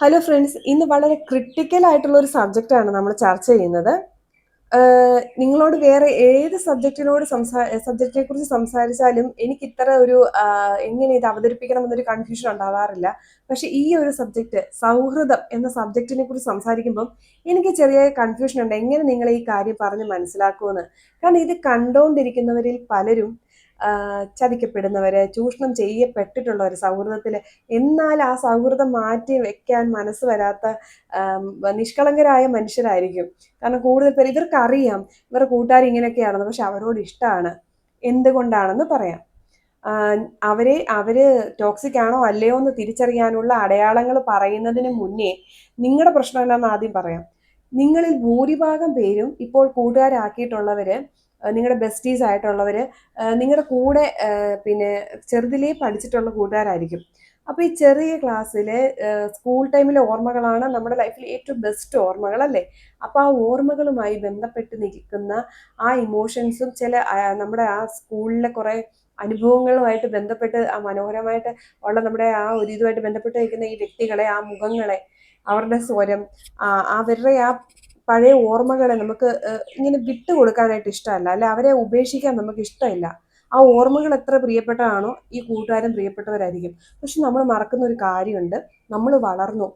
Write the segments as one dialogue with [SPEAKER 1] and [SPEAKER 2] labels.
[SPEAKER 1] Hello friends ഇന്ന് വളരെ critical ആയിട്ടുള്ള ഒരു സബ്ജക്റ്റാണ് നമ്മൾ ചർച്ച ചെയ്യുന്നത്. നിങ്ങളോട് വേറെ ഏത് സബ്ജക്റ്റിനോട് സംസാ സബ്ജക്റ്റിനെ കുറിച്ച് സംസാരിച്ചാലും എനിക്ക് ഇത്ര ഒരു എങ്ങനെ ഇത് അവതരിപ്പിക്കണം എന്നൊരു കൺഫ്യൂഷൻ ഉണ്ടാവാറില്ല. പക്ഷെ ഈ ഒരു സബ്ജക്റ്റ് സൗഹൃദം എന്ന സബ്ജക്റ്റിനെ കുറിച്ച് സംസാരിക്കുമ്പം എനിക്ക് ചെറിയ കൺഫ്യൂഷൻ ഉണ്ട്. എങ്ങനെ നിങ്ങൾ ഈ കാര്യം പറഞ്ഞ് മനസ്സിലാക്കുമെന്ന് കാരണം ഇത് കണ്ടുകൊണ്ടിരിക്കുന്നവരിൽ പലരും ചതിക്കപ്പെടുന്നവര് ചൂഷണം ചെയ്യപ്പെട്ടിട്ടുള്ളവർ സൗഹൃദത്തിൽ എന്നാൽ ആ സൗഹൃദം മാറ്റി വെക്കാൻ മനസ്സ് വരാത്ത നിഷ്കളങ്കരായ മനുഷ്യരായിരിക്കും. കാരണം കൂടുതൽ പേര് ഇവർക്ക് അറിയാം ഇവരുടെ കൂട്ടുകാർ ഇങ്ങനെയൊക്കെയാണെന്ന് പക്ഷെ അവരോട് ഇഷ്ടമാണ് എന്തുകൊണ്ടാണെന്ന് പറയാം. അവരെ അവർ ടോക്സിക് ആണോ അല്ലയോ എന്ന് തിരിച്ചറിയാനുള്ള അടയാളങ്ങൾ പറയുന്നതിന് മുന്നേ നിങ്ങളുടെ പ്രശ്നം എന്താണെന്ന് ആദ്യം പറയാം. നിങ്ങളിൽ ഭൂരിഭാഗം പേരും ഇപ്പോൾ കൂട്ടുകാരാക്കിയിട്ടുള്ളവര് നിങ്ങളുടെ ബെസ്റ്റീസ് ആയിട്ടുള്ളവർ നിങ്ങളുടെ കൂടെ പിന്നെ ചെറുതിലേ പഠിച്ചിട്ടുള്ള കൂട്ടുകാരായിരിക്കും. അപ്പോൾ ഈ ചെറിയ ക്ലാസ്സിലെ സ്കൂൾ ടൈമിലെ ഓർമ്മകളാണ് നമ്മുടെ ലൈഫിലെ ഏറ്റവും ബെസ്റ്റ് ഓർമ്മകൾ അല്ലേ? അപ്പോൾ ആ ഓർമ്മകളുമായി ബന്ധപ്പെട്ട് നിൽക്കുന്ന ആ ഇമോഷൻസും ചില നമ്മുടെ ആ സ്കൂളിലെ കുറേ അനുഭവങ്ങളുമായിട്ട് ബന്ധപ്പെട്ട് ആ മനോഹരമായിട്ട് ഉള്ള നമ്മുടെ ആ ഒരു ഇതുമായിട്ട് ബന്ധപ്പെട്ട് നിൽക്കുന്ന ഈ വ്യക്തികളെ ആ മുഖങ്ങളെ അവരുടെ സ്വരം അവരുടെ ആ പഴയ ഓർമ്മകളെ നമുക്ക് ഇങ്ങനെ വിട്ടു കൊടുക്കാനായിട്ട് ഇഷ്ടമല്ല. അല്ലെ? അവരെ ഉപേക്ഷിക്കാൻ നമുക്ക് ഇഷ്ടമില്ല. ആ ഓർമ്മകൾ എത്ര പ്രിയപ്പെട്ടതാണോ ഈ കൂട്ടുകാരും പ്രിയപ്പെട്ടവരായിരിക്കും. പക്ഷെ നമ്മൾ മറക്കുന്ന ഒരു കാര്യമുണ്ട്. നമ്മൾ വളർന്നു.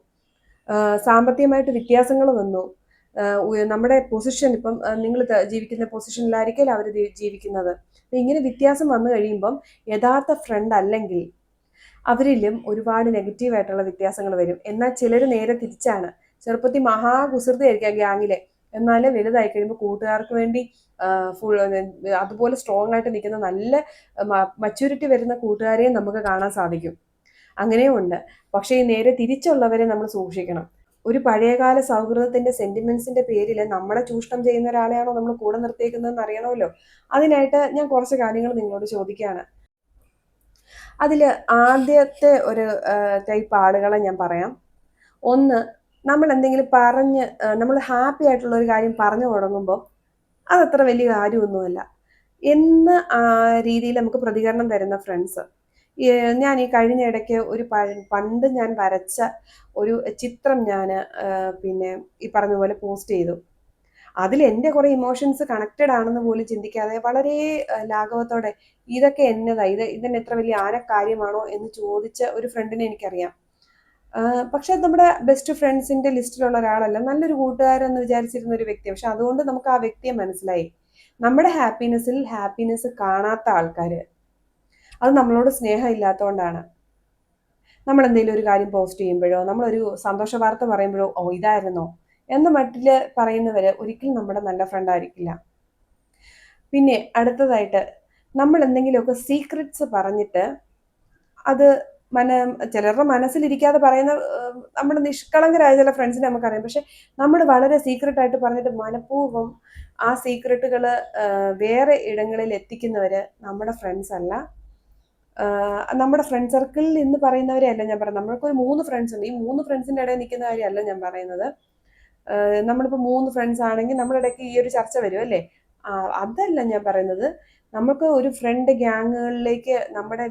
[SPEAKER 1] സാമ്പത്തികമായിട്ട് വ്യത്യാസങ്ങൾ വന്നു. നമ്മുടെ പൊസിഷൻ ഇപ്പം നിങ്ങൾ ജീവിക്കുന്ന പൊസിഷനിലായിരിക്കും അവർ ജീവിക്കുന്നത്. ഇങ്ങനെ വ്യത്യാസം വന്നു കഴിയുമ്പം യഥാർത്ഥ ഫ്രണ്ട് അല്ലെങ്കിൽ അവരിലും ഒരുപാട് നെഗറ്റീവായിട്ടുള്ള വ്യത്യാസങ്ങൾ വരും. എന്നാൽ ചിലർ നേരെ തിരിച്ചാണ്. ചെറുപ്പത്തിൽ മഹാകുസൃതിയായിരിക്കാം ഗ്യാങ്ങിലെ. എന്നാൽ വലുതായി കഴിയുമ്പോൾ കൂട്ടുകാർക്ക് വേണ്ടി ഫുൾ അതുപോലെ സ്ട്രോങ് ആയിട്ട് നിൽക്കുന്ന നല്ല മച്യൂരിറ്റി വരുന്ന കൂട്ടുകാരെയും നമുക്ക് കാണാൻ സാധിക്കും. അങ്ങനെയും ഉണ്ട് പക്ഷേ ഈ നേരെ തിരിച്ചുള്ളവരെ നമ്മൾ സൂക്ഷിക്കണം. ഒരു പഴയകാല സൗഹൃദത്തിന്റെ സെന്റിമെന്റ്സിന്റെ പേരിൽ നമ്മളെ ചൂഷണം ചെയ്യുന്ന ഒരാളെയാണോ നമ്മൾ കൂടെ നിർത്തിയേക്കുന്നതെന്ന് അറിയണമല്ലോ? അതിനായിട്ട് ഞാൻ കുറച്ച് കാര്യങ്ങൾ നിങ്ങളോട് ചോദിക്കുകയാണ്. അതിൽ ആദ്യത്തെ ഒരു ടൈപ്പ് ആളുകളെ ഞാൻ പറയാം. ഒന്ന് നമ്മൾ എന്തെങ്കിലും പറഞ്ഞ് നമ്മൾ ഹാപ്പി ആയിട്ടുള്ള ഒരു കാര്യം പറഞ്ഞു തുടങ്ങുമ്പോൾ അതത്ര വലിയ കാര്യമൊന്നുമല്ല. എന്ന രീതിയിൽ നമുക്ക് പ്രതികരണം തരുന്ന ഫ്രണ്ട്സ് ഞാൻ ഈ കഴിഞ്ഞ ഇടയ്ക്ക് ഒരു പണ്ട് ഞാൻ വരച്ച ഒരു ചിത്രം ഞാൻ പിന്നെ ഈ പറഞ്ഞ പോലെ പോസ്റ്റ് ചെയ്തു. അതിൽ എന്റെ കുറേ ഇമോഷൻസ് കണക്റ്റഡ് ആണെന്ന് പോലും ചിന്തിക്കാതെ വളരെ ലാഘവത്തോടെ ഇതൊക്കെ എന്നതാ? ഇത് ഇതിന് എത്ര വലിയ ആന കാര്യമാണോ എന്ന് ചോദിച്ച ഒരു ഫ്രണ്ടിനെ എനിക്കറിയാം. പക്ഷെ നമ്മുടെ ബെസ്റ്റ് ഫ്രണ്ട്സിന്റെ ലിസ്റ്റിലുള്ള ഒരാളല്ല നല്ലൊരു കൂട്ടുകാരെന്ന് വിചാരിച്ചിരുന്ന ഒരു വ്യക്തി പക്ഷെ അതുകൊണ്ട് നമുക്ക് ആ വ്യക്തിയെ മനസ്സിലായി. നമ്മുടെ ഹാപ്പിനെസ്സിൽ ഹാപ്പിനെസ് കാണാത്ത ആൾക്കാർ അത് നമ്മളോട് സ്നേഹം ഇല്ലാത്തതുകൊണ്ടാണ് നമ്മൾ എന്തെങ്കിലും ഒരു കാര്യം പോസ്റ്റ് ചെയ്യുമ്പോഴോ നമ്മളൊരു സന്തോഷ വാർത്ത പറയുമ്പോഴോ ഓ ഇതായിരുന്നോ? എന്ന മട്ടിൽ പറയുന്നവർ ഒരിക്കലും നമ്മുടെ നല്ല ഫ്രണ്ട് ആയിരിക്കില്ല. പിന്നെ അടുത്തതായിട്ട് നമ്മൾ എന്തെങ്കിലുമൊക്കെ സീക്രറ്റ്സ് പറഞ്ഞിട്ട് അത് മന ചിലരുടെ മനസ്സിലിരിക്കാതെ പറയുന്ന നമ്മുടെ നിഷ്കളങ്കരായ ചില ഫ്രണ്ട്സിനെ നമുക്കറിയാം. പക്ഷെ നമ്മൾ വളരെ സീക്രട്ട് ആയിട്ട് പറഞ്ഞിട്ട് മനഃപൂർവം ആ സീക്രട്ടുകൾ വേറെ ഇടങ്ങളിൽ എത്തിക്കുന്നവർ നമ്മുടെ ഫ്രണ്ട്സ് അല്ല. നമ്മുടെ ഫ്രണ്ട് സർക്കിളിൽ നിന്ന് പറയുന്നവരെ അല്ല ഞാൻ പറയുന്നത്. നമ്മൾക്കൊരു മൂന്ന് ഫ്രണ്ട്സ് ഉണ്ട്. ഈ മൂന്ന് ഫ്രണ്ട്സിന്റെ ഇടയിൽ നിൽക്കുന്ന കാര്യമല്ല ഞാൻ പറയുന്നത്. നമ്മളിപ്പോൾ മൂന്ന് ഫ്രണ്ട്സ് ആണെങ്കിൽ നമ്മുടെ ഇടയ്ക്ക് ഈ ഒരു ചർച്ച വരും അല്ലേ? അതല്ല ഞാൻ പറയുന്നത്. നമുക്ക് ഒരു ഫ്രണ്ട് ഗ്യാങ്ങുകളിലേക്ക് നമ്മുടെ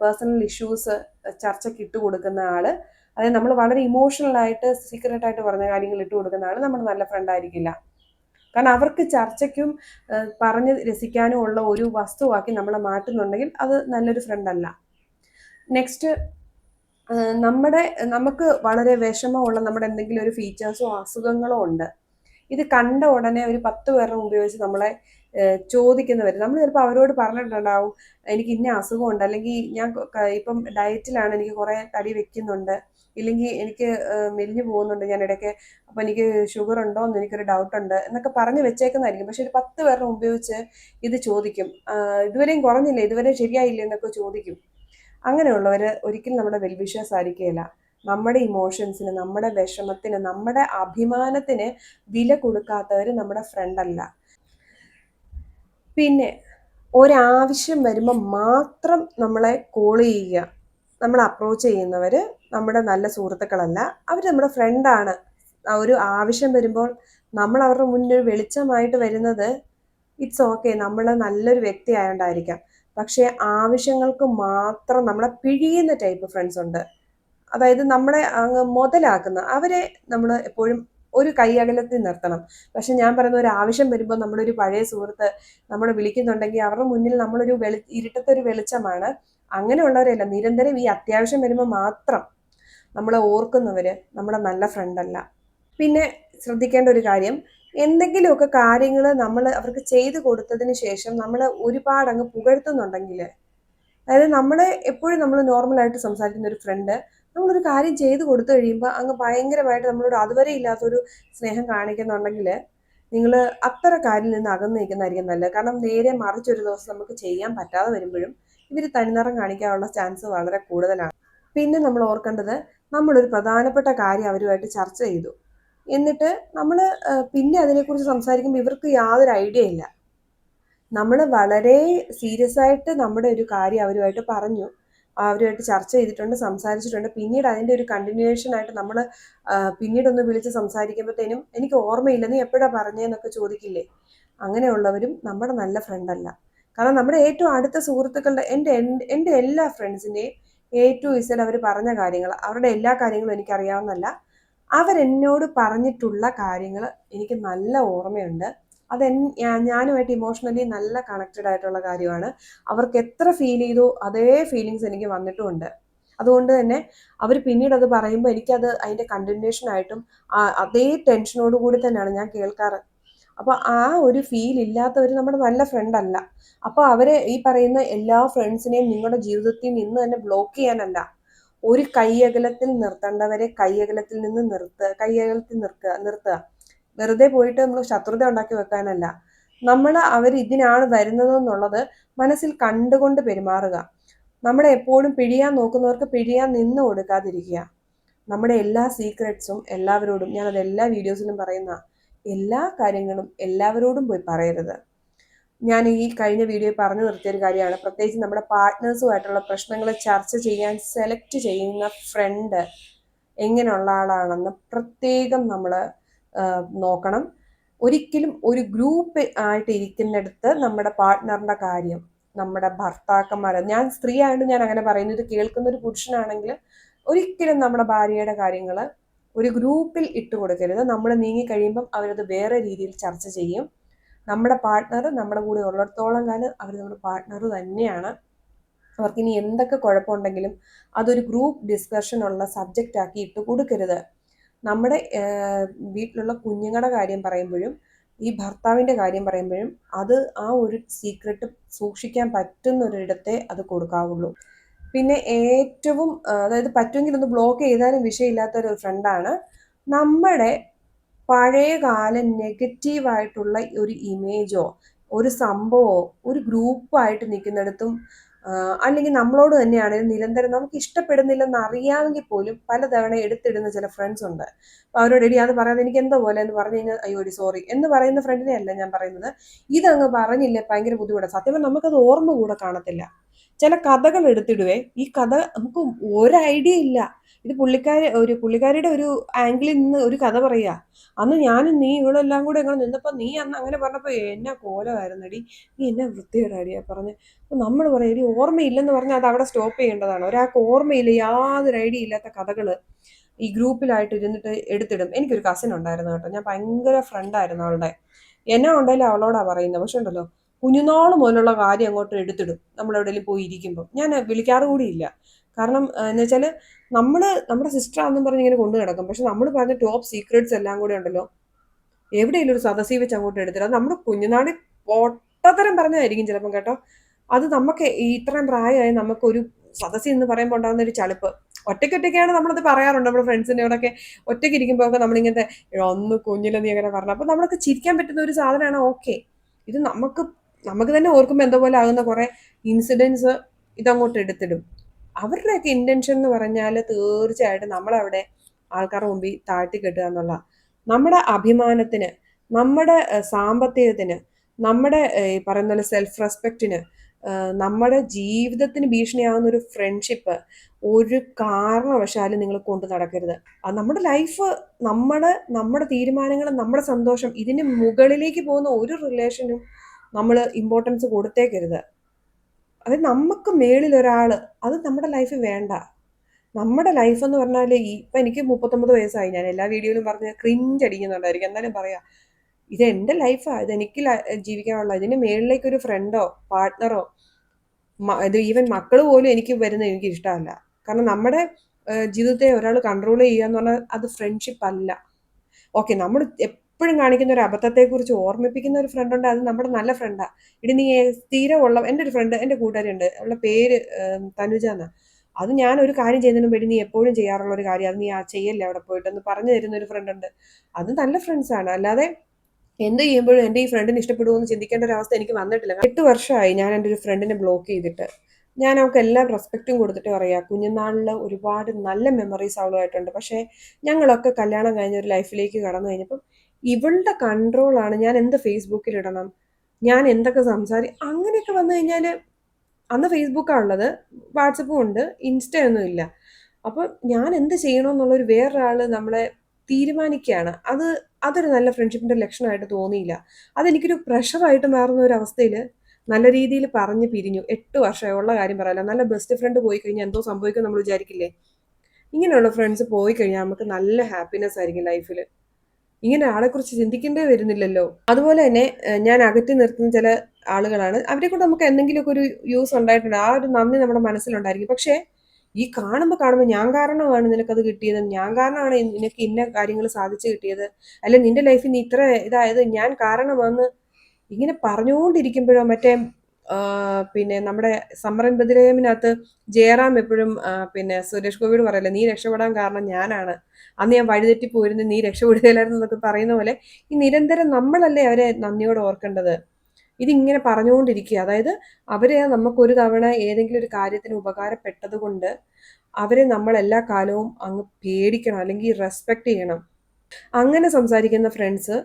[SPEAKER 1] പേഴ്സണൽ ഇഷ്യൂസ് ചർച്ചയ്ക്ക് ഇട്ട് കൊടുക്കുന്ന ആൾ അതായത് നമ്മൾ വളരെ ഇമോഷണലായിട്ട് സീക്രട്ട് ആയിട്ട് പറഞ്ഞ കാര്യങ്ങൾ ഇട്ട് കൊടുക്കുന്ന ആൾ നമ്മൾ നല്ല ഫ്രണ്ട് ആയിരിക്കില്ല. കാരണം അവർക്ക് ചർച്ചയ്ക്കും പറഞ്ഞ് രസിക്കാനും ഉള്ള ഒരു വസ്തുവാക്കി നമ്മളെ മാറ്റുന്നുണ്ടെങ്കിൽ അത് നല്ലൊരു ഫ്രണ്ടല്ല നെക്സ്റ്റ് നമ്മുടെ നമുക്ക് വളരെ വിഷമമുള്ള നമ്മുടെ എന്തെങ്കിലും ഒരു ഫീച്ചേഴ്സോ അസുഖങ്ങളോ ഉണ്ട്. ഇത് കണ്ട ഉടനെ ഒരു പത്ത് പേരുടെ ഉപയോഗിച്ച് നമ്മളെ ചോദിക്കുന്നവർ നമ്മൾ ചിലപ്പോൾ അവരോട് പറഞ്ഞിട്ടുണ്ടാവും എനിക്ക് ഇന്ന അസുഖമുണ്ട്. അല്ലെങ്കിൽ ഞാൻ ഇപ്പം ഡയറ്റിലാണ് എനിക്ക് കുറെ തടി വെക്കുന്നുണ്ട്. ഇല്ലെങ്കിൽ എനിക്ക് മെലിഞ്ഞു പോകുന്നുണ്ട് ഞാൻ ഇടയ്ക്ക് അപ്പോൾ എനിക്ക് ഷുഗർ ഉണ്ടോ എന്ന് എനിക്കൊരു ഡൗട്ട് ഉണ്ട് എന്നൊക്കെ പറഞ്ഞ് വെച്ചേക്കുന്നതായിരിക്കും. പക്ഷെ ഒരു പത്ത് പേരുടെ ഉപയോഗിച്ച് ഇത് ചോദിക്കും. ഇതുവരെയും കുറഞ്ഞില്ല? ഇതുവരെ ശരിയായില്ല? എന്നൊക്കെ ചോദിക്കും. അങ്ങനെയുള്ളവർ ഒരിക്കലും നമ്മുടെ വെൽവിഷേഴ്സ് ആയിരിക്കുകയില്ല. നമ്മുടെ ഇമോഷൻസിന് നമ്മുടെ വിഷമത്തിന് നമ്മുടെ അഭിമാനത്തിന് വില കൊടുക്കാത്തവർ നമ്മുടെ ഫ്രണ്ടല്ല പിന്നെ ഒരാവശ്യം വരുമ്പോൾ മാത്രം നമ്മളെ കോൾ ചെയ്യുക. നമ്മൾ അപ്രോച്ച് ചെയ്യുന്നവർ നമ്മുടെ നല്ല സുഹൃത്തുക്കളല്ല. അവർ നമ്മുടെ ഫ്രണ്ടാണ് ഒരു ആവശ്യം വരുമ്പോൾ നമ്മൾ അവരുടെ മുന്നിൽ വെളിച്ചമായിട്ട് വരുന്നത് ഇറ്റ്സ് ഓക്കെ നമ്മൾ നല്ലൊരു വ്യക്തി ആയതുകൊണ്ടായിരിക്കാം പക്ഷേ ആവശ്യങ്ങൾക്ക് മാത്രം നമ്മളെ പിഴിയുന്ന ടൈപ്പ് ഫ്രണ്ട്സ് ഉണ്ട്. അതായത് നമ്മളെ അങ്ങ് മുതലാക്കുന്ന അവരെ നമ്മൾ എപ്പോഴും ഒരു കൈയകലത്തിൽ നിർത്തണം. പക്ഷെ ഞാൻ പറയുന്ന ഒരു ആവശ്യം വരുമ്പോൾ നമ്മളൊരു പഴയ സുഹൃത്ത് നമ്മൾ വിളിക്കുന്നുണ്ടെങ്കിൽ അവരുടെ മുന്നിൽ നമ്മളൊരു വെളി ഇരുട്ടത്തെ ഒരു വെളിച്ചമാണ്. അങ്ങനെയുള്ളവരെയല്ല നിരന്തരം ഈ അത്യാവശ്യം വരുമ്പോൾ മാത്രം നമ്മളെ ഓർക്കുന്നവര് നമ്മുടെ നല്ല ഫ്രണ്ടല്ല. പിന്നെ ശ്രദ്ധിക്കേണ്ട ഒരു കാര്യം എന്തെങ്കിലുമൊക്കെ കാര്യങ്ങൾ നമ്മൾ അവർക്ക് ചെയ്തു കൊടുത്തതിന് ശേഷം നമ്മൾ ഒരുപാട് അങ്ങ് പുകഴ്ത്തുന്നുണ്ടെങ്കിൽ അതായത് നമ്മളെ എപ്പോഴും നമ്മൾ നോർമലായിട്ട് സംസാരിക്കുന്ന ഒരു ഫ്രണ്ട് നമ്മളൊരു കാര്യം ചെയ്തു കൊടുത്തു കഴിയുമ്പോൾ അങ്ങ് ഭയങ്കരമായിട്ട് നമ്മളോട് അതുവരെ ഇല്ലാത്തൊരു സ്നേഹം കാണിക്കുന്നുണ്ടെങ്കിൽ നിങ്ങൾ അത്ര കാര്യം നിന്ന് അകന്ന് നിൽക്കുന്നതായിരിക്കും നല്ലത്. കാരണം നേരെ മറിച്ചൊരു ദിവസം നമുക്ക് ചെയ്യാൻ പറ്റാതെ വരുമ്പോഴും ഇവർ തനിനിറം കാണിക്കാനുള്ള ചാൻസ് വളരെ കൂടുതലാണ്. പിന്നെ നമ്മൾ ഓർക്കേണ്ടത് നമ്മളൊരു പ്രധാനപ്പെട്ട കാര്യം അവരുമായിട്ട് ചർച്ച ചെയ്തു. എന്നിട്ട് നമ്മൾ പിന്നെ അതിനെക്കുറിച്ച് സംസാരിക്കുമ്പോൾ ഇവർക്ക് യാതൊരു ഐഡിയ ഇല്ല. നമ്മൾ വളരെ സീരിയസ് ആയിട്ട് നമ്മുടെ ഒരു കാര്യം അവരുമായിട്ട് പറഞ്ഞു. അവരുമായിട്ട് ചർച്ച ചെയ്തിട്ടുണ്ട് സംസാരിച്ചിട്ടുണ്ട്. പിന്നീട് അതിന്റെ ഒരു കണ്ടിന്യൂവേഷൻ ആയിട്ട് നമ്മൾ പിന്നീടൊന്ന് വിളിച്ച് സംസാരിക്കുമ്പോഴത്തേനും എനിക്ക് ഓർമ്മയില്ല നീ എപ്പോഴാണ് പറഞ്ഞതെന്നൊക്കെ ചോദിക്കില്ലേ? അങ്ങനെയുള്ളവരും നമ്മുടെ നല്ല ഫ്രണ്ടല്ല കാരണം നമ്മുടെ ഏറ്റവും അടുത്ത സുഹൃത്തുക്കളുടെ എന്റെ എന്റെ എല്ലാ ഫ്രണ്ട്സിന്റെയും എ ടു ഇസഡ് അവർ പറഞ്ഞ കാര്യങ്ങൾ അവരുടെ എല്ലാ കാര്യങ്ങളും എനിക്കറിയാവുന്നല്ല അവരെന്നോട് പറഞ്ഞിട്ടുള്ള കാര്യങ്ങൾ എനിക്ക് നല്ല ഓർമ്മയുണ്ട്. അത് ഞാനുമായിട്ട് ഇമോഷണലി നല്ല കണക്റ്റഡ് ആയിട്ടുള്ള കാര്യമാണ്. അവർക്ക് എത്ര ഫീൽ ചെയ്തു അതേ ഫീലിങ്സ് എനിക്ക് വന്നിട്ടുമുണ്ട്. അതുകൊണ്ട് തന്നെ അവർ പിന്നീട് അത് പറയുമ്പോൾ എനിക്കത് അതിന്റെ കണ്ടിന്യൂഷൻ ആയിട്ടും അതേ ടെൻഷനോട് കൂടി തന്നെയാണ് ഞാൻ കേൾക്കാറ്. അപ്പോൾ ആ ഒരു ഫീൽ ഇല്ലാത്തവർ നമ്മുടെ നല്ല ഫ്രണ്ട് അല്ല. അപ്പോൾ അവരെ ഈ പറയുന്ന എല്ലാ ഫ്രണ്ട്സിനെയും നിങ്ങളുടെ ജീവിതത്തിൽ നിന്ന് തന്നെ ബ്ലോക്ക് ചെയ്യാനല്ല. ഒരു കൈയകലത്തിൽ നിർത്തേണ്ടവരെ കൈയകലത്തിൽ നിന്ന് നിർത്തുക കൈയകലത്തിൽ നിർക്കുക നിർത്തുക. വെറുതെ പോയിട്ട് നമ്മൾ ശത്രുത ഉണ്ടാക്കി വെക്കാനല്ല. നമ്മൾ അവർ ഇതിനാണ് വരുന്നത് എന്നുള്ളത് മനസ്സിൽ കണ്ടുകൊണ്ട് പെരുമാറുക. നമ്മളെ എപ്പോഴും പിഴിയാൻ നോക്കുന്നവർക്ക് പിഴിയാൻ നിന്ന് കൊടുക്കാതിരിക്കുക. നമ്മുടെ എല്ലാ സീക്രട്സും എല്ലാവരോടും ഞാനത് എല്ലാ വീഡിയോസിലും പറയുന്ന എല്ലാ കാര്യങ്ങളും എല്ലാവരോടും പോയി പറയരുത്. ഞാൻ ഈ കഴിഞ്ഞ വീഡിയോ പറഞ്ഞു നിർത്തിയ ഒരു കാര്യമാണ്. പ്രത്യേകിച്ച് നമ്മുടെ പാർട്ട്നേഴ്സുമായിട്ടുള്ള പ്രശ്നങ്ങൾ ചർച്ച ചെയ്യാൻ സെലക്ട് ചെയ്യുന്ന ഫ്രണ്ട് എങ്ങനെയുള്ള ആളാണെന്ന് പ്രത്യേകം നമ്മൾ നോക്കണം. ഒരിക്കലും ഒരു ഗ്രൂപ്പ് ആയിട്ട് ഇരിക്കുന്നിടത്ത് നമ്മുടെ പാർട്ട്ണറിന്റെ കാര്യം നമ്മുടെ ഭർത്താക്കന്മാർ ഞാൻ സ്ത്രീ ആയതുകൊണ്ട് ഞാൻ അങ്ങനെ പറയുന്നു ഇത് കേൾക്കുന്ന ഒരു പുരുഷനാണെങ്കിൽ ഒരിക്കലും നമ്മുടെ ഭാര്യയുടെ കാര്യങ്ങൾ ഒരു ഗ്രൂപ്പിൽ ഇട്ട് കൊടുക്കരുത്. നമ്മൾ നീങ്ങി കഴിയുമ്പം അവരത് വേറെ രീതിയിൽ ചർച്ച ചെയ്യും. നമ്മുടെ പാർട്ട്ണർ നമ്മുടെ കൂടെ ഉള്ളിടത്തോളം കാലം അവർ നമ്മുടെ പാർട്ട്ണർ തന്നെയാണ്. അവർക്ക് ഇനി എന്തൊക്കെ കുഴപ്പമുണ്ടെങ്കിലും അതൊരു ഗ്രൂപ്പ് ഡിസ്കഷനുള്ള സബ്ജക്റ്റ് ആക്കി ഇട്ട് കൊടുക്കരുത്. നമ്മുടെ വീട്ടിലുള്ള കുഞ്ഞുങ്ങളുടെ കാര്യം പറയുമ്പോഴും ഈ ഭർത്താവിന്റെ കാര്യം പറയുമ്പോഴും അത് ആ ഒരു സീക്രട്ട് സൂക്ഷിക്കാൻ പറ്റുന്ന ഒരിടത്തെ അത് കൊടുക്കാവുള്ളൂ. പിന്നെ ഏറ്റവും അതായത് പറ്റുമെങ്കിൽ ഒന്ന് ബ്ലോക്ക് ചെയ്താലും വിഷയമില്ലാത്തൊരു ഫ്രണ്ടാണ് നമ്മുടെ പഴയകാല നെഗറ്റീവായിട്ടുള്ള ഒരു ഇമേജോ ഒരു സംഭവമോ ഒരു ഗ്രൂപ്പായിട്ട് നിൽക്കുന്നിടത്തും അല്ലെങ്കിൽ നമ്മളോട് തന്നെയാണെങ്കിലും നിരന്തരം നമുക്ക് ഇഷ്ടപ്പെടുന്നില്ലെന്ന് അറിയാമെങ്കിൽ പോലും പലതവണ എടുത്തിടുന്ന ചില ഫ്രണ്ട്സ് ഉണ്ട്. അപ്പോൾ അവരോട് എടി അത് പറയാതെ എനിക്ക് എന്തോ പോലെ എന്ന് പറഞ്ഞു കഴിഞ്ഞാൽ അയ്യോടി സോറി എന്ന് പറയുന്ന ഫ്രണ്ടിനെ അല്ല ഞാൻ പറയുന്നത്. ഇതങ്ങ് പറഞ്ഞില്ലേ ഭയങ്കര ബുദ്ധിമുട്ടാണ് സത്യം നമുക്കത് ഓർമ്മ കൂടെ കാണത്തില്ല. ചില കഥകൾ എടുത്തിടുവേ ഈ കഥ നമുക്ക് ഒരു ഐഡിയ ഇല്ല. ഇത് പുള്ളിക്കാരി ഒരു പുള്ളിക്കാരിയുടെ ഒരു ആംഗിളിൽ നിന്ന് ഒരു കഥ പറയുക അന്ന് ഞാനും നീ ഇവളെല്ലാം കൂടെ ഇങ്ങനെ നിന്നപ്പോൾ നീ അന്ന് അങ്ങനെ പറഞ്ഞപ്പോൾ എന്നാ കോലമായിരുന്നടി? നീ എന്നെ എന്നാ അടിയാ പറഞ്ഞ്. അപ്പോൾ നമ്മൾ പറയും എടി ഓർമ്മയില്ലെന്ന് പറഞ്ഞാൽ അത് അവിടെ സ്റ്റോപ്പ് ചെയ്യേണ്ടതാണ്. ഒരാൾക്ക് ഓർമ്മയില്ല യാതൊരു ഐഡിയ ഇല്ലാത്ത കഥകൾ ഈ ഗ്രൂപ്പിലായിട്ട് ഇരുന്നിട്ട് എടുത്തിടും. എനിക്കൊരു കസിൻ ഉണ്ടായിരുന്നു കേട്ടോ. ഞാൻ ഭയങ്കര ഫ്രണ്ടായിരുന്നു അവളുടെ. എന്നാ ഉണ്ടെങ്കിലും അവളോടാ പറയുന്നത് പക്ഷേ ഉണ്ടല്ലോ കുഞ്ഞുനാൾ മുതലുള്ള കാര്യം അങ്ങോട്ട് എടുത്തിടും. നമ്മൾ എവിടെയെങ്കിലും പോയി ഇരിക്കുമ്പോൾ ഞാൻ വിളിക്കാറ് കൂടിയില്ല കാരണം എന്ന് വെച്ചാൽ നമ്മൾ നമ്മുടെ സിസ്റ്റർ ആണെന്നും പറഞ്ഞ് ഇങ്ങനെ കൊണ്ടു നടക്കും. പക്ഷെ നമ്മൾ പറഞ്ഞ ടോപ്പ് സീക്രട്സ് എല്ലാം കൂടെ ഉണ്ടല്ലോ. എവിടെയെങ്കിലും ഒരു സദസ്സി വെച്ച് അങ്ങോട്ട് എടുത്തില്ല അത് നമ്മുടെ കുഞ്ഞുനാട് പൊട്ടത്തരം പറഞ്ഞതായിരിക്കും ചിലപ്പം കേട്ടോ. അത് നമുക്ക് ഇത്രയും പ്രായമായി നമുക്കൊരു സദസ്സി എന്ന് പറയുമ്പോൾ ഉണ്ടാകുന്ന ഒരു ചളിപ്പ്. ഒറ്റയ്ക്കൊറ്റയ്ക്കാണ് നമ്മളത് പറയാറുണ്ട്. നമ്മുടെ ഫ്രണ്ട്സിനോടൊക്കെ ഒറ്റയ്ക്ക് ഇരിക്കുമ്പോൾ ഒക്കെ നമ്മളിങ്ങനത്തെ ഒന്ന് കുഞ്ഞിലെ നീ അങ്ങനെ പറഞ്ഞു. അപ്പോൾ നമ്മളൊക്കെ ചിരിക്കാൻ പറ്റുന്ന ഒരു സാധനമാണ് ഓക്കെ ഇത് നമുക്ക് നമുക്ക് തന്നെ ഓർക്കുമ്പോൾ എന്തോ പോലെ ആകുന്ന കുറേ ഇൻസിഡൻസ് ഇതങ്ങോട്ട് എടുത്തിടും. അവരുടെയൊക്കെ ഇന്റൻഷൻ എന്ന് പറഞ്ഞാൽ തീർച്ചയായിട്ടും നമ്മളവിടെ ആൾക്കാരുടെ മുമ്പിൽ താഴ്ത്തി കെട്ടുക എന്നുള്ള. നമ്മുടെ അഭിമാനത്തിന് നമ്മുടെ സാമ്പത്തികത്തിന് നമ്മുടെ ഈ പറയുന്ന പോലെ സെൽഫ് റെസ്പെക്റ്റിന് നമ്മുടെ ജീവിതത്തിന് ഭീഷണിയാവുന്ന ഒരു ഫ്രണ്ട്ഷിപ്പ് ഒരു കാരണവശാലും നിങ്ങൾ കൊണ്ടു നടക്കരുത്. നമ്മുടെ ലൈഫ് നമ്മുടെ നമ്മുടെ തീരുമാനങ്ങൾ നമ്മുടെ സന്തോഷം ഇതിന് മുകളിലേക്ക് പോകുന്ന ഒരു റിലേഷനും നമ്മൾ ഇമ്പോർട്ടൻസ് കൊടുത്തേക്കരുത്. അത് നമുക്ക് മേളിൽ ഒരാൾ അത് നമ്മുടെ ലൈഫിൽ വേണ്ട. നമ്മുടെ ലൈഫ് എന്ന് പറഞ്ഞാൽ ഇപ്പം എനിക്ക് മുപ്പത്തൊമ്പത് വയസ്സായി. ഞാൻ എല്ലാ വീഡിയോയിലും പറഞ്ഞ് ക്രിഞ്ച് അടിക്കുന്നുണ്ടായിരിക്കും. എന്നാലും പറയാം ഇത് എന്റെ ലൈഫാണ് ഇത് എനിക്ക് ജീവിക്കാനുള്ള ഇതിന് മേളിലേക്ക് ഒരു ഫ്രണ്ടോ പാർട്ട്ണറോ ഇത് ഈവൻ മക്കൾ പോലും എനിക്ക് വരുന്ന എനിക്ക് ഇഷ്ടമല്ല. കാരണം നമ്മുടെ ജീവിതത്തെ ഒരാൾ കൺട്രോൾ ചെയ്യുക എന്ന് പറഞ്ഞാൽ അത് ഫ്രണ്ട്ഷിപ്പ് അല്ല. ഓക്കെ നമ്മൾ എപ്പോഴും കാണിക്കുന്ന ഒരു അബദ്ധത്തെക്കുറിച്ച് ഓർമ്മിപ്പിക്കുന്ന ഒരു ഫ്രണ്ട് ഉണ്ട്. അത് നമ്മുടെ നല്ല ഫ്രണ്ടാണ് ഇടി നീ സ്ഥിരമുള്ള എന്റെ ഒരു ഫ്രണ്ട് എന്റെ കൂട്ടുകാരുണ്ട് അവളുടെ പേര് തനുജ എന്നാ. അത് ഞാൻ ഒരു കാര്യം ചെയ്യുന്നതിന് വേണ്ടി നീ എപ്പോഴും ചെയ്യാറുള്ള ഒരു കാര്യം. അത് നീ ആ ചെയ്യല്ലേ അവിടെ പോയിട്ടൊന്ന് പറഞ്ഞു തരുന്ന ഒരു ഫ്രണ്ട് ഉണ്ട്. അത് നല്ല ഫ്രണ്ട്സാണ് അല്ലാതെ എന്ത് ചെയ്യുമ്പോഴും എന്റെ ഈ ഫ്രണ്ടിന് ഇഷ്ടപ്പെടുമെന്ന് ചിന്തിക്കേണ്ട ഒരു അവസ്ഥ എനിക്ക് വന്നിട്ടില്ല. എട്ട് വർഷമായി ഞാൻ എന്റെ ഒരു ഫ്രണ്ടിനെ ബ്ലോക്ക് ചെയ്തിട്ട്. ഞാൻ അവൾക്ക് എല്ലാ റെസ്പെക്റ്റും കൊടുത്തിട്ട് പറയാം. കുഞ്ഞുനാളിൽ ഒരുപാട് നല്ല മെമ്മറീസ് അവളുമായിട്ടുണ്ട്. പക്ഷേ ഞങ്ങളൊക്കെ കല്യാണം കഴിഞ്ഞ ഒരു ലൈഫിലേക്ക് കടന്നു കഴിഞ്ഞപ്പം ഇവളുടെ കൺട്രോളാണ് ഞാൻ എന്ത് ഫേസ്ബുക്കിൽ ഇടണം ഞാൻ എന്തൊക്കെ സംസാരി അങ്ങനെയൊക്കെ വന്നു കഴിഞ്ഞാൽ അന്ന് ഫേസ്ബുക്കാണ് ഉള്ളത് വാട്സപ്പും ഉണ്ട് ഇൻസ്റ്റയൊന്നും ഇല്ല. അപ്പോൾ ഞാൻ എന്ത് ചെയ്യണമെന്നുള്ളൊരു വേറൊരാൾ നമ്മളെ തീരുമാനിക്കുകയാണ്. അത് അതൊരു നല്ല ഫ്രണ്ട്ഷിപ്പിന്റെ ലക്ഷണമായിട്ട് തോന്നിയില്ല. അതെനിക്കൊരു പ്രഷറായിട്ട് മാറുന്ന ഒരു അവസ്ഥയിൽ നല്ല രീതിയിൽ പറഞ്ഞ് പിരിഞ്ഞു. എട്ട് വർഷമായി ഉള്ള കാര്യം പറയാല്ല. നല്ല ബെസ്റ്റ് ഫ്രണ്ട് പോയി കഴിഞ്ഞാൽ എന്തോ സംഭവിക്കും നമ്മൾ വിചാരിക്കില്ലേ? ഇങ്ങനെയുള്ള ഫ്രണ്ട്സ് പോയി കഴിഞ്ഞാൽ നമുക്ക് നല്ല ഹാപ്പിനെസ് ആയിരിക്കും ലൈഫിൽ ഇങ്ങനെ ആളെക്കുറിച്ച് ചിന്തിക്കേണ്ടേ വരുന്നില്ലല്ലോ. അതുപോലെ തന്നെ ഞാൻ അകറ്റി നിർത്തുന്ന ചില ആളുകളാണ്. അവരെ കൊണ്ട് നമുക്ക് എന്തെങ്കിലുമൊക്കെ ഒരു യൂസ് ഉണ്ടായിട്ടുണ്ട്. ആ ഒരു നന്ദി നമ്മുടെ മനസ്സിലുണ്ടായിരിക്കും. പക്ഷേ ഈ കാണുമ്പോൾ കാണുമ്പോൾ ഞാൻ കാരണമാണ് നിനക്കത് കിട്ടിയത്. ഞാൻ കാരണമാണ് നിനക്ക് ഇന്ന കാര്യങ്ങൾ സാധിച്ചു കിട്ടിയത്. അല്ലെ നിന്റെ ലൈഫിൽ നീ ഇത്ര ഇതായത് ഞാൻ കാരണമാണെന്ന് ഇങ്ങനെ പറഞ്ഞുകൊണ്ടിരിക്കുമ്പോഴോ മറ്റേ പിന്നെ നമ്മുടെ സമരൻ എൺപതിലേമിനകത്ത് ജയറാം എപ്പോഴും പിന്നെ സുരേഷ് ഗോപിയോട് പറയല്ലേ നീ രക്ഷപ്പെടാൻ കാരണം ഞാനാണ്. അന്ന് ഞാൻ വഴിതെറ്റി പോയിരുന്നു നീ രക്ഷപ്പെടുകയില്ലായിരുന്നു എന്നൊക്കെ പറയുന്ന പോലെ ഈ നിരന്തരം നമ്മളല്ലേ അവരെ നന്ദിയോട് ഓർക്കേണ്ടത്. ഇതിങ്ങനെ പറഞ്ഞുകൊണ്ടിരിക്കുക. അതായത് അവരെ നമുക്കൊരു തവണ ഏതെങ്കിലും ഒരു കാര്യത്തിന് ഉപകാരപ്പെട്ടത് കൊണ്ട് അവരെ നമ്മൾ എല്ലാ കാലവും അങ്ങ് പേടിക്കണം അല്ലെങ്കിൽ റെസ്പെക്ട് ചെയ്യണം. അങ്ങനെ സംസാരിക്കുന്ന ഫ്രണ്ട്സ്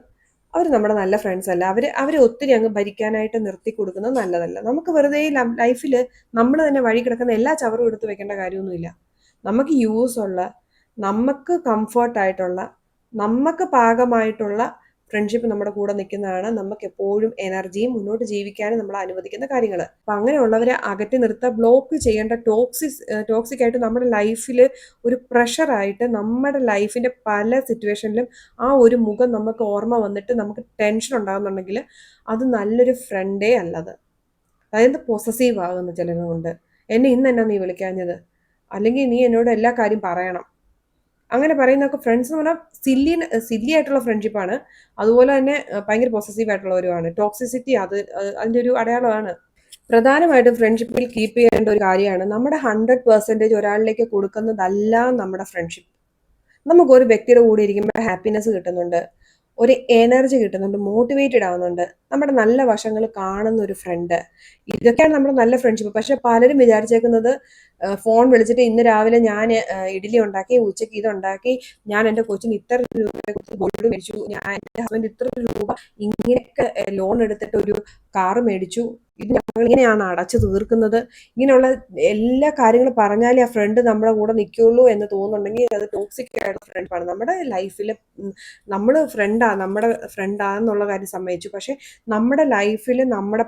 [SPEAKER 1] അവർ നമ്മുടെ നല്ല ഫ്രണ്ട്സ് അല്ല. അവർ അവരെ ഒത്തിരി അങ്ങ് ഭരിക്കാനായിട്ട് നിർത്തി കൊടുക്കുന്നത് നല്ലതല്ല. നമുക്ക് വെറുതെ ലൈഫിൽ നമ്മൾ തന്നെ വഴി കിടക്കുന്ന എല്ലാ ചവറും എടുത്ത് വെക്കേണ്ട കാര്യമൊന്നുമില്ല നമുക്ക് യൂസ് ഉള്ള നമുക്ക് കംഫർട്ടായിട്ടുള്ള നമുക്ക് പാകമായിട്ടുള്ള ഫ്രണ്ട്ഷിപ്പ് നമ്മുടെ കൂടെ നിൽക്കുന്നതാണ് നമുക്ക് എപ്പോഴും എനർജിയും മുന്നോട്ട് ജീവിക്കാനും നമ്മൾ അനുവദിക്കുന്ന കാര്യങ്ങൾ. അപ്പം അങ്ങനെയുള്ളവരെ അകറ്റി നിർത്തുക ബ്ലോക്ക് ചെയ്യേണ്ട ടോക്സിസ് ടോക്സിക് ആയിട്ട് നമ്മുടെ ലൈഫിൽ ഒരു പ്രഷറായിട്ട് നമ്മുടെ ലൈഫിന്റെ പല സിറ്റുവേഷനിലും ആ ഒരു മുഖം നമുക്ക് ഓർമ്മ വന്നിട്ട് നമുക്ക് ടെൻഷൻ ഉണ്ടാകുന്നുണ്ടെങ്കിൽ അത് നല്ലൊരു ഫ്രണ്ടേ അല്ലത്. അതായത് പൊസസീവ് ആകുന്ന ചിലതുകൊണ്ട് എന്നെ ഇന്ന് എന്നാ നീ വിളിക്കാഞ്ഞത്? അല്ലെങ്കിൽ നീ എന്നോട് എല്ലാ കാര്യം പറയണം. അങ്ങനെ പറയുന്നൊക്കെ ഫ്രണ്ട്സ് എന്ന് പറഞ്ഞാൽ സില്ലി സില്ലി ആയിട്ടുള്ള ഫ്രണ്ട്ഷിപ്പാണ് അതുപോലെ തന്നെ ഭയങ്കര പോസസീവ് ആയിട്ടുള്ളവരുമാണ്. ടോക്സിസിറ്റി അത് അതിന്റെ ഒരു അടയാളമാണ്. പ്രധാനമായിട്ടും ഫ്രണ്ട്ഷിപ്പിൽ കീപ്പ് ചെയ്യേണ്ട ഒരു കാര്യമാണ് നമ്മുടെ ഹൺഡ്രഡ് പെർസെന്റേജ് ഒരാളിലേക്ക് കൊടുക്കുന്നതല്ല നമ്മുടെ ഫ്രണ്ട്ഷിപ്പ് നമുക്ക് ഒരു വ്യക്തിയുടെ കൂടെ ഇരിക്കുമ്പോൾ ഹാപ്പിനെസ് കിട്ടുന്നുണ്ട്. ഒരു എനർജി കിട്ടുന്നുണ്ട് മോട്ടിവേറ്റഡ് ആവുന്നുണ്ട്. നമ്മുടെ നല്ല വശങ്ങൾ കാണുന്ന ഒരു ഫ്രണ്ട് ഇതൊക്കെയാണ് നമ്മുടെ നല്ല ഫ്രണ്ട്ഷിപ്പ് പക്ഷെ പലരും വിചാരിച്ചേക്കുന്നത് ഫോൺ വിളിച്ചിട്ട് ഇന്ന് രാവിലെ ഞാൻ ഇഡ്ഡലി ഉണ്ടാക്കി ഉച്ചയ്ക്ക് ഇതുണ്ടാക്കി ഞാൻ എന്റെ കൊച്ചിന് ഇത്ര രൂപ ഗോൾഡ് മേടിച്ചു ഞാൻ എന്റെ ഹസ്ബൻഡ് ഇത്ര രൂപ ഇങ്ങനെയൊക്കെ ലോൺ എടുത്തിട്ട് ഒരു കാറ് മേടിച്ചു. ഇത് ഞങ്ങൾ ഇങ്ങനെയാണ് അടച്ചു തീർക്കുന്നത്. ഇങ്ങനെയുള്ള എല്ലാ കാര്യങ്ങളും പറഞ്ഞാലേ ആ ഫ്രണ്ട് നമ്മുടെ കൂടെ നിൽക്കുള്ളൂ എന്ന് തോന്നുന്നുണ്ടെങ്കിൽ അത് ടോക്സിക് ആയിട്ടുള്ള ഫ്രണ്ടാണ് നമ്മുടെ ലൈഫിൽ നമ്മൾ ഫ്രണ്ടാണ് നമ്മുടെ ഫ്രണ്ടാണെന്നുള്ള കാര്യം സമ്മതിച്ചു. പക്ഷെ നമ്മുടെ ലൈഫിൽ നമ്മുടെ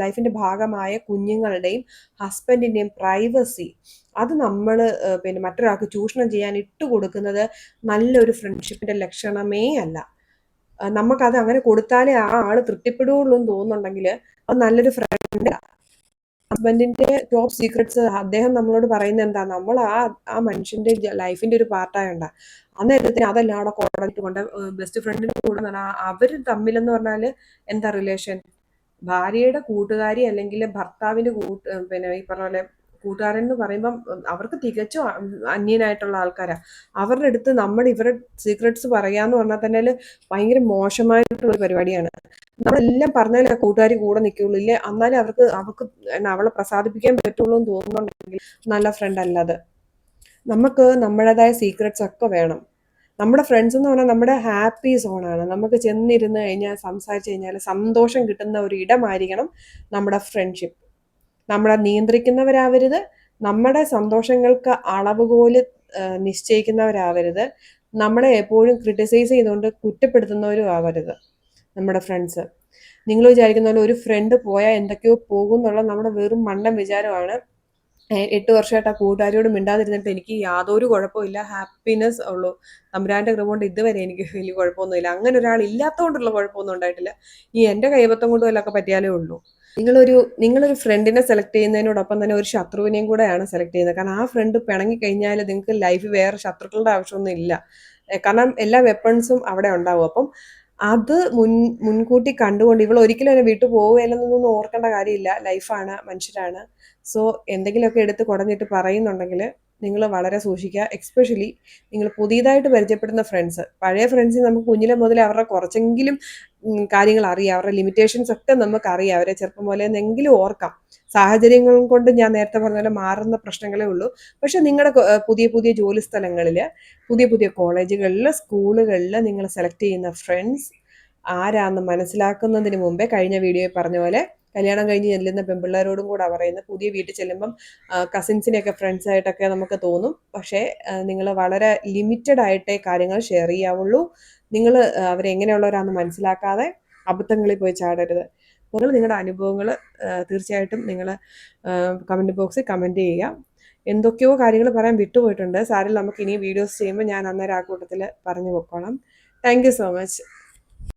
[SPEAKER 1] ലൈഫിന്റെ ഭാഗമായ കുഞ്ഞുങ്ങളുടെയും ഹസ്ബൻഡിന്റെയും പ്രൈവസി അത് നമ്മൾ പിന്നെ മറ്റൊരാൾക്ക് ചൂഷണം ചെയ്യാൻ ഇട്ട് കൊടുക്കുന്നത് നല്ലൊരു ഫ്രണ്ട്ഷിപ്പിന്റെ ലക്ഷണമേ അല്ല. നമുക്കത് അങ്ങനെ കൊടുത്താലേ ആ ആൾ തൃപ്തിപ്പെടുകയുള്ളൂ എന്ന് തോന്നുന്നുണ്ടെങ്കിൽ അത് നല്ലൊരു ഫ്രണ്ട് ഹസ്ബൻഡിന്റെ ടോപ്പ് സീക്രട്സ് അദ്ദേഹം നമ്മളോട് പറയുന്നത് എന്താ? നമ്മൾ ആ ആ മനുഷ്യന്റെ ലൈഫിന്റെ ഒരു പാർട്ടായുണ്ട അന്നേരത്തിന് അതെല്ലാം അവിടെ കോടതിട്ട് കൊണ്ട് ബെസ്റ്റ് ഫ്രണ്ടിന്റെ കൂടെ അവർ തമ്മിലെന്ന് പറഞ്ഞാൽ എന്താ റിലേഷൻ ഭാര്യയുടെ കൂട്ടുകാരി അല്ലെങ്കിൽ ഭർത്താവിന്റെ കൂട്ട് പിന്നെ ഈ പറഞ്ഞ പോലെ കൂട്ടുകാരൻ എന്ന് പറയുമ്പം അവർക്ക് തികച്ചും അന്യനായിട്ടുള്ള ആൾക്കാരാ. അവരുടെ അടുത്ത് നമ്മൾ ഇവരുടെ സീക്രട്സ് പറയാന്ന് പറഞ്ഞാൽ തന്നെ ഭയങ്കര മോശമായിട്ടുള്ള പരിപാടിയാണ്. നമ്മളെല്ലാം പറഞ്ഞാലേ കൂട്ടുകാരി കൂടെ നിൽക്കുള്ളൂ ഇല്ലേ? എന്നാലും അവർക്ക് അവർക്ക് അവളെ പ്രസാദിപ്പിക്കാൻ പറ്റുള്ളൂ എന്ന് തോന്നുന്നുണ്ടെങ്കിൽ നല്ല ഫ്രണ്ട് അല്ല അത്. നമുക്ക് നമ്മുടേതായ സീക്രട്സ് ഒക്കെ വേണം. നമ്മുടെ ഫ്രണ്ട്സ് എന്ന് പറഞ്ഞാൽ നമ്മുടെ ഹാപ്പി സോണാണ് നമുക്ക് ചെന്നിരുന്ന് കഴിഞ്ഞാൽ സംസാരിച്ച് കഴിഞ്ഞാൽ സന്തോഷം കിട്ടുന്ന ഒരു ഇടമായിരിക്കണം നമ്മുടെ ഫ്രണ്ട്ഷിപ്പ് നമ്മളെ നിയന്ത്രിക്കുന്നവരാവരുത്. നമ്മുടെ സന്തോഷങ്ങൾക്ക് അളവുകോൽ നിശ്ചയിക്കുന്നവരാവരുത്. നമ്മളെ എപ്പോഴും ക്രിട്ടിസൈസ് ചെയ്തുകൊണ്ട് കുറ്റപ്പെടുത്തുന്നവരും ആവരുത്. നമ്മുടെ ഫ്രണ്ട്സ് നിങ്ങൾ വിചാരിക്കുന്ന പോലെ ഒരു ഫ്രണ്ട് പോയാൽ എന്തൊക്കെയോ പോകും എന്നുള്ള നമ്മുടെ വെറും മണ്ടം വിചാരമാണ്. എട്ട് വർഷമായിട്ട് ആ കൂട്ടുകാരിയോട് മിണ്ടാതിരുന്നിട്ട് എനിക്ക് യാതൊരു കുഴപ്പമില്ല ഹാപ്പിനെസ് ഉള്ളൂ. തമ്പുരാന്റെ കൃപ കൊണ്ട് ഇതുവരെ എനിക്ക് വലിയ കുഴപ്പമൊന്നുമില്ല അങ്ങനെ ഒരാൾ ഇല്ലാത്തതുകൊണ്ടുള്ള കുഴപ്പമൊന്നും ഉണ്ടായിട്ടില്ല. ഈ എന്റെ കൈവത്തം കൊണ്ട് വല്ലതൊക്കെ പറ്റിയാലേ ഉള്ളൂ. നിങ്ങളൊരു നിങ്ങളൊരു ഫ്രണ്ടിനെ സെലക്ട് ചെയ്യുന്നതിനോടൊപ്പം തന്നെ ഒരു ശത്രുവിനെയും കൂടെയാണ് സെലക്ട് ചെയ്യുന്നത്. കാരണം ആ ഫ്രണ്ട് പിണങ്ങി കഴിഞ്ഞാൽ നിങ്ങൾക്ക് ലൈഫിൽ വേറെ ശത്രുക്കളുടെ ആവശ്യമൊന്നും ഇല്ല. കാരണം എല്ലാ വെപ്പൺസും അവിടെ ഉണ്ടാവും. അപ്പം അത് മുൻ മുൻകൂട്ടി കണ്ടുകൊണ്ട് ഇവൾ ഒരിക്കലും എന്നെ വീട്ടിൽ പോവുകയില്ലെന്നൊന്നും ഓർക്കേണ്ട കാര്യമില്ല. ലൈഫാണ് മനുഷ്യരാണ്. സോ എന്തെങ്കിലുമൊക്കെ എടുത്ത് കുടഞ്ഞിട്ട് പറയുന്നുണ്ടെങ്കിൽ നിങ്ങൾ വളരെ സൂക്ഷിക്കുക. എക്സ്പെഷ്യലി നിങ്ങൾ പുതിയതായിട്ട് പരിചയപ്പെടുന്ന ഫ്രണ്ട്സ് പഴയ ഫ്രണ്ട്സിൽ നമുക്ക് കുഞ്ഞിലെ മുതൽ അവരുടെ കുറച്ചെങ്കിലും കാര്യങ്ങൾ അറിയാം. അവരുടെ ലിമിറ്റേഷൻസ് ഒക്കെ നമുക്ക് അറിയാം. അവരെ ചെറുപ്പം പോലെ എന്നെങ്കിലും ഓർക്കാം. സാഹചര്യങ്ങൾ കൊണ്ട് ഞാൻ നേരത്തെ പറഞ്ഞ പോലെ മാറുന്ന പ്രശ്നങ്ങളേ ഉള്ളൂ. പക്ഷെ നിങ്ങളുടെ പുതിയ പുതിയ ജോലി സ്ഥലങ്ങളിൽ പുതിയ പുതിയ കോളേജുകളിൽ സ്കൂളുകളിൽ നിങ്ങൾ സെലക്ട് ചെയ്യുന്ന ഫ്രണ്ട്സ് ആരാന്ന് മനസ്സിലാക്കുന്നതിന് മുമ്പേ കഴിഞ്ഞ വീഡിയോയിൽ പറഞ്ഞ പോലെ കല്യാണം കഴിഞ്ഞ് ചെല്ലുന്ന പെൺപിള്ളേരോടും കൂടെ പറയുന്നത് പുതിയ വീട്ടിൽ ചെല്ലുമ്പം കസിൻസിനെയൊക്കെ ഫ്രണ്ട്സായിട്ടൊക്കെ നമുക്ക് തോന്നും. പക്ഷേ നിങ്ങൾ വളരെ ലിമിറ്റഡ് ആയിട്ടേ കാര്യങ്ങൾ ഷെയർ ചെയ്യാവുള്ളൂ. നിങ്ങൾ അവരെങ്ങനെയുള്ളവരാണെന്ന് മനസ്സിലാക്കാതെ അബദ്ധങ്ങളിൽ പോയി ചാടരുത്. നിങ്ങൾ നിങ്ങളുടെ അനുഭവങ്ങൾ തീർച്ചയായിട്ടും നിങ്ങൾ കമന്റ് ബോക്സിൽ കമന്റ് ചെയ്യുക. എന്തൊക്കെയോ കാര്യങ്ങൾ പറയാൻ വിട്ടുപോയിട്ടുണ്ട്. സാറിൽ നമുക്ക് ഇനി വീഡിയോസ് ചെയ്യുമ്പോൾ ഞാൻ അന്നേരം ആ കൂട്ടത്തിൽ പറഞ്ഞു പൊക്കോളാം. Thank so much